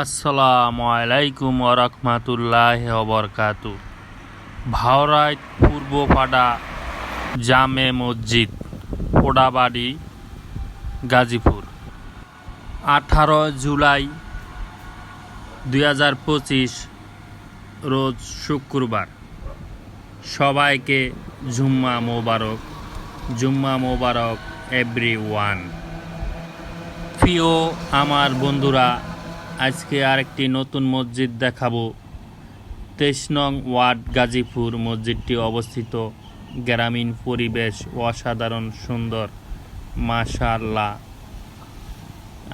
আসসালামু আলাইকুম ওরহমাতুল্লাহ বরকাতু ভাওরাইট পূর্বপাড়া জামে মসজিদ পোড়াবাড়ি গাজীপুর। আঠারো জুলাই দুই হাজার পঁচিশ রোজ শুক্রবার। সবাইকে জুম্মা মোবারক জুম্মা মোবারক এভরি ওয়ান প্রিয় আমার বন্ধুরা আজকে আরেকটি নতুন মসজিদ দেখাবো। তেইশ নং ওয়ার্ড গাজীপুর মসজিদটি অবস্থিত। গ্রামীণ পরিবেশ অসাধারণ সুন্দর। মাশাআল্লাহ।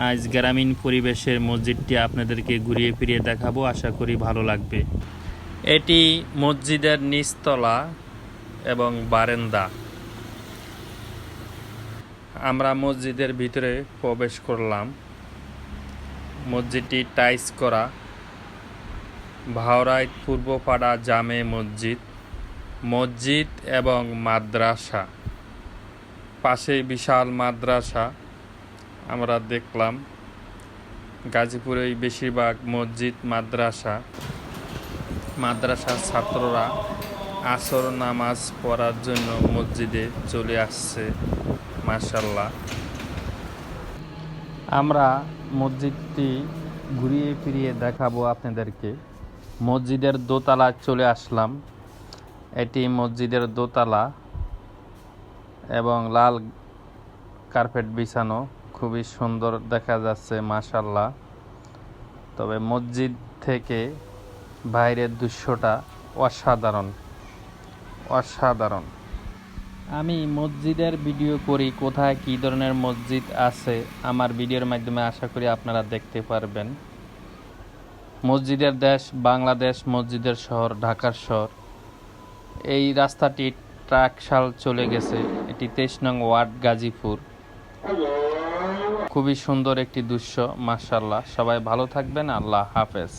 আজ গ্রামীণ পরিবেশের মসজিদটি আপনাদেরকে ঘুরিয়ে ফিরিয়ে দেখাবো। আশা করি ভালো লাগবে। এটি মসজিদের নিচতলা এবং বারেন্দা। আমরা মসজিদের ভিতরে প্রবেশ করলাম। মসজিদটি টাইস করা। ভাওরাইট পূর্বপাড়া জামে মসজিদ মসজিদ এবং মাদ্রাসা। পাশে বিশাল মাদ্রাসা আমরা দেখলাম। গাজীপুরেই বেশিরভাগ মসজিদ মাদ্রাসা। মাদ্রাসার ছাত্ররা আসর নামাজ পড়ার জন্য মসজিদে চলে আসছে মাশাল্লাহ আমরা মসজিদটি ঘুরিয়ে ফিরিয়ে দেখাবো আপনাদেরকে। মসজিদের দোতলায় চলে আসলাম। এটি মসজিদের দোতলা এবং লাল কার্পেট বিছানো। খুবই সুন্দর দেখা যাচ্ছে মাশাল্লাহ তবে মসজিদ থেকে বাইরের দৃশ্যটা অসাধারণ অসাধারণ। আমি মসজিদের ভিডিও করি, কোথায় কী ধরনের মসজিদ আছে, আমার ভিডিওর মাধ্যমে আশা করি আপনারা দেখতে পারবেন। মসজিদের দেশ বাংলাদেশ, মসজিদের শহর ঢাকার শহর। এই রাস্তাটি ট্রাকশাল চলে গেছে, এটি তেইশ নং ওয়ার্ড, গাজীপুর। খুবই সুন্দর একটি দৃশ্য মার্শাল্লাহ সবাই ভালো থাকবেন, আল্লাহ হাফেজ।